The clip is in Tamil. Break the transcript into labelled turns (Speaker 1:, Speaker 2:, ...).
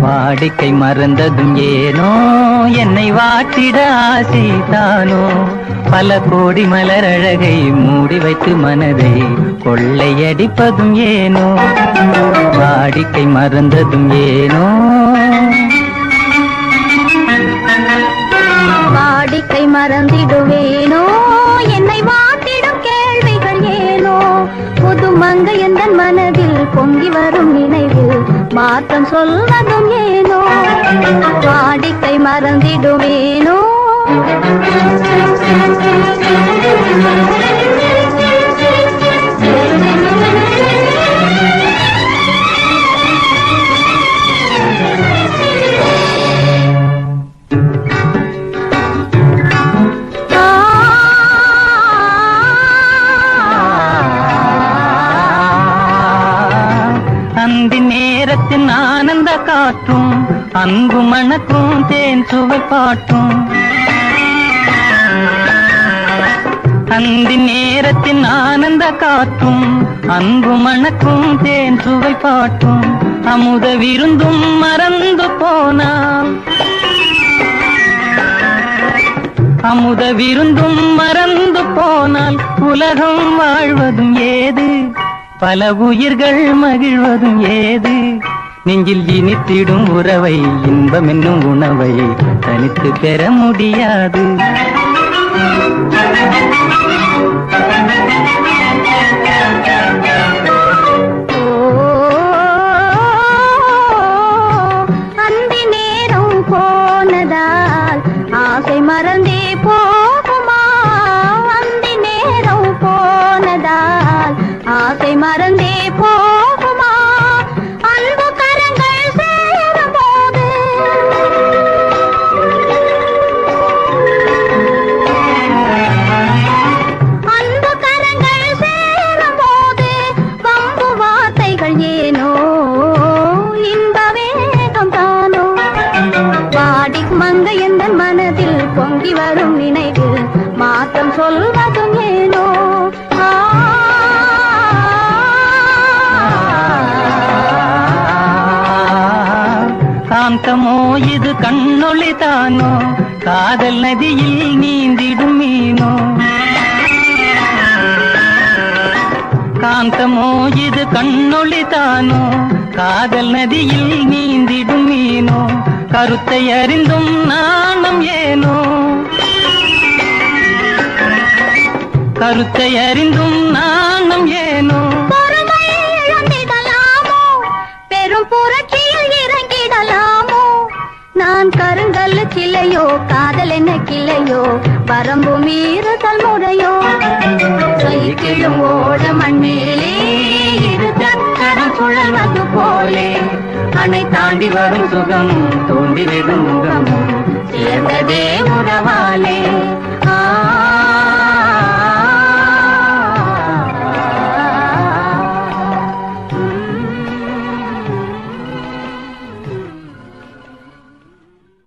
Speaker 1: வாடிக்கை மறந்ததும் ஏனோ? என்னை வாட்டிட ஆசைதானோ? பல கோடி மலர் அழகை மூடி வைத்து மனதை கொள்ளையடிப்பதும் ஏனோ? வாடிக்கை மறந்ததும் ஏனோ?
Speaker 2: வாடிக்கை மறந்திடுவேனோ? என்னை வாட்டிடும் கேள்விகள் ஏனோ? புது மங்கை எந்த மனதில் பொங்கி வரும் நினைவில் மாற்றம் சொல்வதும் ஏனோ? வாடிக்கை மறந்திடுவேனோ?
Speaker 1: அந்தி நேரத்தின் ஆனந்த காற்றும் அன்பு மணக்கும் தேன் சுவை பாட்டும். அந்தி நேரத்தின் ஆனந்த காற்றும் அன்பு மணக்கும் தேன் சுவை பாட்டும். அமுத விருந்தும் மறந்து போனால். அமுத விருந்தும் மறந்து போனால் உலகம் வாழ்வதும் ஏது? பல உயிர்கள் மகிழ்வதும் ஏது? நெஞ்சில் இனித்திடும் உறவை இன்பம் என்னும் உணவை தனித்து பெற முடியாது. காந்தமோ இது கண்ணொளி தானோ? காதல் நதியில் நீந்திடும் மீனோ? காந்தமோ? இது கண்ணொளி தானோ? காதல் நதியில் நீந்திடும் மீனோ? கருத்தை அறிந்தும் நாணம் ஏனோ? கருத்தை அறிந்தும் நாணம் ஏனோ?
Speaker 2: காதல் என்ன கிளையோ வரம்பு மீறுதல் முறையோ? சைக்கிளும் ஓட மண்ணிலே இரு தக்கரம் சுழல்வது போலே.
Speaker 1: அணை தாண்டி வரும் சுகம் தோண்டி விடும் முகம்.